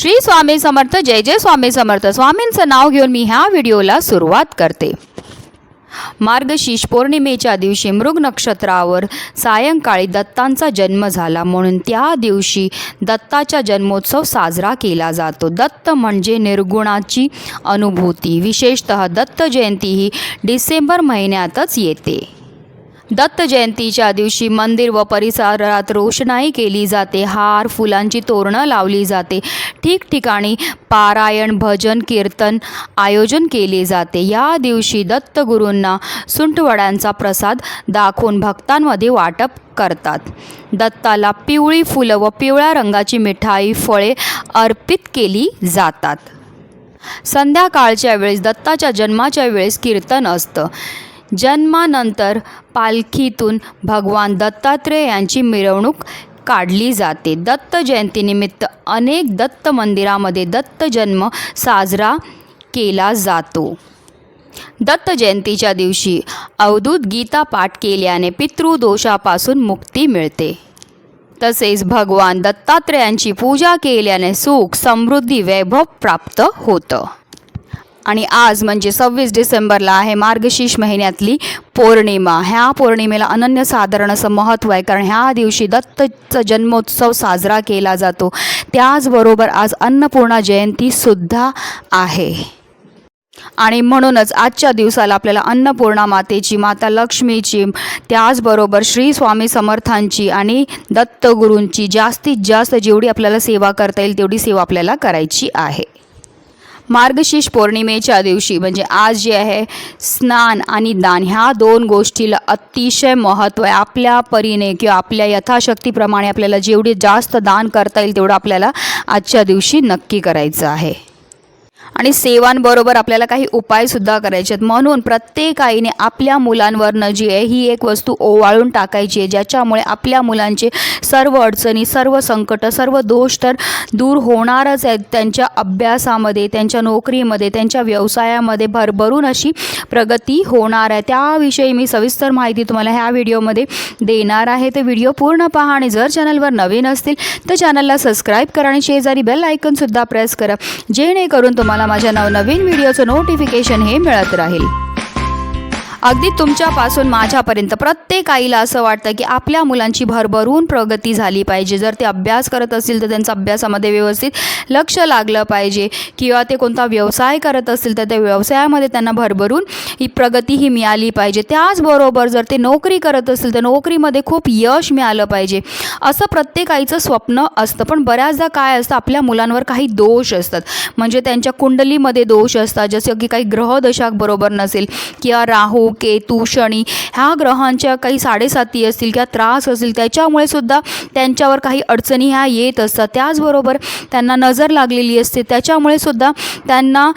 श्री स्वामी समर्थ जय जय स्वामी समर्थ. स्वामींचं नाव घेऊन मी ह्या व्हिडिओला सुरुवात करते. मार्गशीर्ष पौर्णिमेच्या दिवशी मृग नक्षत्रावर सायंकाळी दत्तांचा जन्म झाला. म्हणून त्या दिवशी दत्ताचा जन्मोत्सव साजरा केला जातो. दत्त म्हणजे निर्गुणाची अनुभूती. विशेषतः दत्त जयंती ही डिसेंबर महिन्यातच येते. दत्त जयंतीच्या दिवशी मंदिर व परिसरात रोषणाई केली जाते. हार फुलांची तोरणं लावली जाते. ठिकठिकाणी पारायण भजन कीर्तन आयोजन केले जाते. या दिवशी दत्तगुरूंना सुंठवड्यांचा प्रसाद दाखवून भक्तांमध्ये वाटप करतात. दत्ताला पिवळी फुलं व पिवळ्या रंगाची मिठाई फळे अर्पित केली जातात. संध्याकाळच्या वेळेस दत्ताच्या जन्माच्या वेळेस कीर्तन असतं. जन्मानंतर पालखीतून भगवान दत्तात्रेय यांची मिरवणूक काढली जाते. दत्त जयंतीनिमित्त अनेक दत्त मंदिरामध्ये दत्त जन्म साजरा केला जातो. दत्त जयंतीच्या दिवशी अवधूत गीता पाठ केल्याने पितृदोषापासून मुक्ती मिळते. तसेच भगवान दत्तात्रेयांची पूजा केल्याने सुख समृद्धी वैभव प्राप्त होतं. आणि आज म्हणजे सव्वीस डिसेंबरला आहे मार्गशीर्ष महिन्यातली पौर्णिमा. ह्या पौर्णिमेला अनन्यसाधारण असं महत्त्व आहे कारण ह्या दिवशी दत्तचा जन्मोत्सव साजरा केला जातो. त्याचबरोबर आज अन्नपूर्णा जयंतीसुद्धा आहे. आणि म्हणूनच आजच्या दिवसाला आपल्याला अन्नपूर्णा मातेची माता लक्ष्मीची त्याचबरोबर श्री स्वामी समर्थांची आणि दत्तगुरूंची जास्तीत जास्त जेवढी आपल्याला सेवा करता येईल तेवढी सेवा आपल्याला करायची आहे. मार्गशीर्ष पौर्णिमेच्या दिवशी म्हणजे आज जे आहे स्नान आणि दान ह्या दोन गोष्टीला अतिशय महत्त्व आहे. आपल्या परीने किंवा आपल्या यथाशक्तीप्रमाणे आपल्याला जेवढे जास्त दान करता येईल तेवढं आपल्याला आजच्या दिवशी नक्की करायचं आहे. आणि सेवांबरोबर आपल्याला काही उपायसुद्धा करायचे आहेत. म्हणून प्रत्येक आईने आपल्या मुलांवरनं जी आहे ही एक वस्तू ओवाळून टाकायची आहे ज्याच्यामुळे आपल्या मुलांचे सर्व अडचणी सर्व संकट सर्व दोष तर दूर होणारच आहेत. त्यांच्या अभ्यासामध्ये त्यांच्या नोकरीमध्ये त्यांच्या व्यवसायामध्ये भरभरून अशी प्रगती होणार आहे. त्याविषयी मी सविस्तर माहिती तुम्हाला ह्या व्हिडिओमध्ये देणार आहे. तर व्हिडिओ पूर्ण पहा आणि जर चॅनलवर नवीन असतील तर चॅनलला सबस्क्राईब करा आणि शेजारी बेल आयकनसुद्धा प्रेस करा. जेणेकरून तुम्हाला माझ्या नवनवीन व्हिडिओचं नोटिफिकेशन हे मिळत राहील. अगदी तुमच्यापासून माझ्यापर्यंत. प्रत्येक आईला असं वाटतं की आपल्या मुलांची भरभरून प्रगती झाली पाहिजे. जर ते अभ्यास करत असतील तर त्यांचा अभ्यासामध्ये व्यवस्थित लक्ष लागलं पाहिजे. किंवा ते कोणता व्यवसाय करत असतील तर त्या व्यवसायामध्ये त्यांना भरभरून ही प्रगती ही मिळाली पाहिजे. त्याचबरोबर जर ते नोकरी करत असतील तर नोकरीमध्ये खूप यश मिळालं पाहिजे. असं प्रत्येक आईचं स्वप्न असतं. पण बऱ्याचदा काय असतं आपल्या मुलांवर काही दोष असतात. म्हणजे त्यांच्या कुंडलीमध्ये दोष असतात. जसं की काही ग्रहदशाक बरोबर नसेल किंवा राहू केतू शनी ह्या ग्रहांच्या काही साडेसाती असतील किंवा त्रास असतील त्याच्यामुळे सुद्धा त्यांच्यावर काही अडचणी ह्या येत असतात. त्याचबरोबर त्यांना नजर लागलेली असते. त्याच्यामुळे सुद्धा त्यांना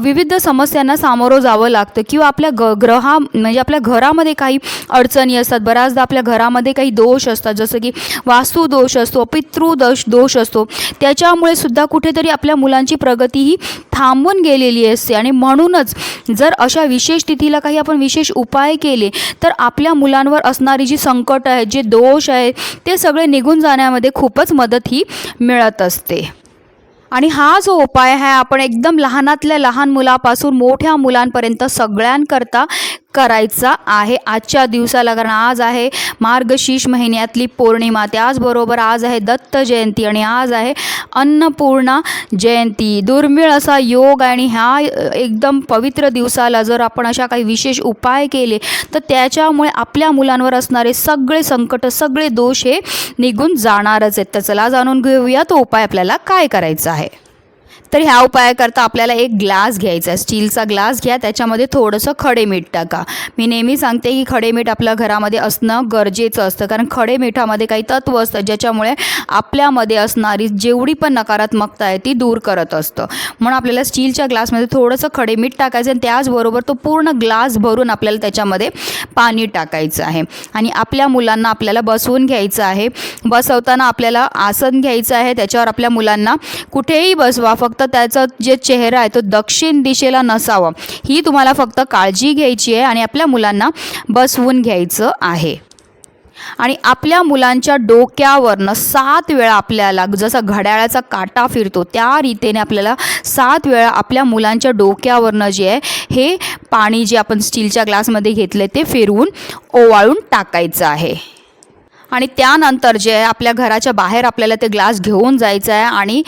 विविध समस्यांना सामोरं जावं लागतं किंवा आपल्या ग ग्रहा म्हणजे आपल्या घरामध्ये काही अडचणी असतात. बऱ्याचदा आपल्या घरामध्ये काही दोष असतात. जसं की वास्तुदोष असतो पितृदोष दोष असतो. त्याच्यामुळे सुद्धा कुठेतरी आपल्या मुलांची प्रगती ही थांबून गेलेली असते. आणि म्हणूनच जर अशा विशेष तिथीला काही आपण विशेष विशेष उपाय केले तर आपल्या मुलांवर असणारी जी संकट आहे जे दोष आहे ते सगळे निघून जाण्यामध्ये खूपच मदत ही मिळत असते. आणि हा जो उपाय आहे आपण एकदम लहानातल्या लहान मुलापासून मोठ्या मुलांपर्यंत सगळ्यांकरता करायचा आहे. आजच्या दिवसाला कारण आज आहे मार्गशीर्ष महिन्यातली पौर्णिमा. त्याचबरोबर आज आहे दत्त जयंती आणि आज आहे अन्नपूर्णा जयंती. दुर्मिळ असा योग आणि ह्या एकदम पवित्र दिवसाला जर आपण अशा काही विशेष उपाय केले तर त्याच्यामुळे आपल्या मुलांवर असणारे सगळे संकट सगळे दोष हे निघून जाणारच आहेत. तर चला जाणून घेऊया तो उपाय आपल्याला काय करायचा आहे. तर ह्या उपायाकरता आपल्याला एक ग्लास घ्यायचा आहे. स्टीलचा ग्लास घ्या त्याच्यामध्ये थोडंसं खडे मीठ टाका. मी नेहमी सांगते की खडे मीठ आपल्या घरामध्ये असणं गरजेचं असतं. कारण खडे मिठामध्ये काही तत्व असतं ज्याच्यामुळे आपल्यामध्ये असणारी जेवढी पण नकारात्मकता आहे ती दूर करत असतं. म्हणून आपल्याला स्टीलच्या ग्लासमध्ये थोडंसं खडे मीठ टाकायचं आणि त्याचबरोबर तो पूर्ण ग्लास भरून आपल्याला त्याच्यामध्ये पाणी टाकायचं आहे. आणि आपल्या मुलांना आपल्याला बसवून घ्यायचं आहे. बसवताना आपल्याला आसन घ्यायचं आहे. त्याच्यावर आपल्या मुलांना कुठेही बसवा. फक्त तर त्याचा जे चेहरा आहे तो दक्षिण दिशेला नसावा. ही तुम्हाला फक्त काळजी घ्यायची आहे आणि आपल्या मुलांना बसवून घ्यायचं आहे. आणि आपल्या मुलांच्या डोक्यावरनं सात वेळा आपल्याला जसा घड्याळाचा काटा फिरतो त्या रीतीने आपल्याला सात वेळा आपल्या मुलांच्या डोक्यावरनं जे आहे हे पाणी जे आपण स्टीलच्या ग्लासमध्ये घेतलं ते फिरवून ओवाळून टाकायचं आहे. आणि त्यानंतर जे आहे आपल्या घराच्या बाहेर आपल्याला ते ग्लास घेऊन जायचं आहे आणि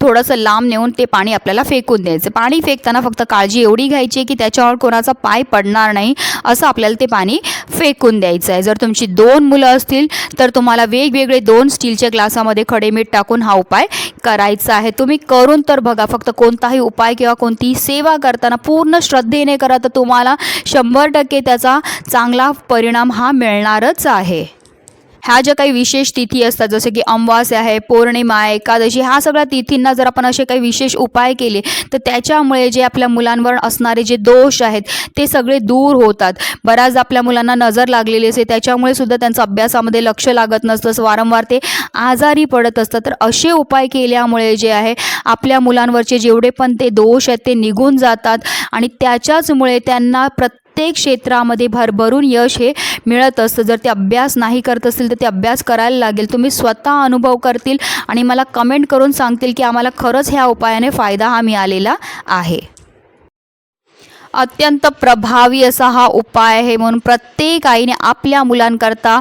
थोडंसं लांब नेऊन ते पाणी आपल्याला फेकून द्यायचं. पाणी फेकताना फक्त काळजी एवढी घ्यायची की त्याच्यावर कोणाचा पाय पडणार नाही असं आपल्याला ते पाणी फेकून द्यायचं आहे. जर तुमची दोन मुलं असतील तर तुम्हाला वेगवेगळे दोन स्टीलच्या ग्लासामध्ये खडे मीठ टाकून हा उपाय करायचा आहे. तुम्ही करून तर बघा फक्त कोणताही उपाय किंवा कोणतीही सेवा करताना पूर्ण श्रद्धेने करा तर तुम्हाला शंभर टक्के त्याचा चांगला परिणाम हा मिळणारच आहे. ह्या ज्या काही विशेष तिथी असतात जसे की अमावास्या आहे पौर्णिमा आहे एकादशी ह्या सगळ्या तिथींना जर आपण असे काही विशेष उपाय केले तर त्याच्यामुळे जे आपल्या मुलांवर असणारे जे दोष आहेत ते सगळे दूर होतात. बऱ्याच आपल्या मुलांना नजर लागलेली असते त्याच्यामुळे सुद्धा त्यांचं अभ्यासामध्ये लक्ष लागत नसतं वारंवार ते आजारी पडत असतात. तर असे उपाय केल्यामुळे जे आहे आपल्या मुलांवरचे जेवढे पण ते दोष आहेत ते निघून जातात आणि त्याच्याचमुळे त्यांना प्रत्येक क्षेत्रामध्ये भरभरून यश हे मिळत असतं. जर ते अभ्यास नाही करत असतील तर ते अभ्यास करायला लागेल. तुम्ही स्वतः अनुभव करतील आणि मला कमेंट करून सांगतील की आम्हाला खरंच ह्या उपायाने फायदा हा मिळालेला आहे. अत्यंत प्रभावी असा हा उपाय आहे म्हणून प्रत्येक आईने आपल्या मुलांकरता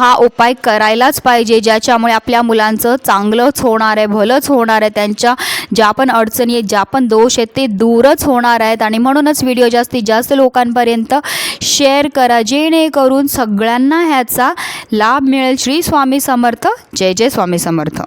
हा उपाय करायलाच पाहिजे ज्याच्यामुळे आपल्या मुलांचं चांगलंच होणार आहे भलंच होणार आहे त्यांच्या ज्या पण अडचणी आहेत ज्या पण दोष आहेत ते दूरच होणार आहेत. आणि म्हणूनच व्हिडिओ जास्तीत जास्त लोकांपर्यंत शेअर करा जेणेकरून सगळ्यांना ह्याचा लाभ मिळेल. श्री स्वामी समर्थ. जय जय स्वामी समर्थ.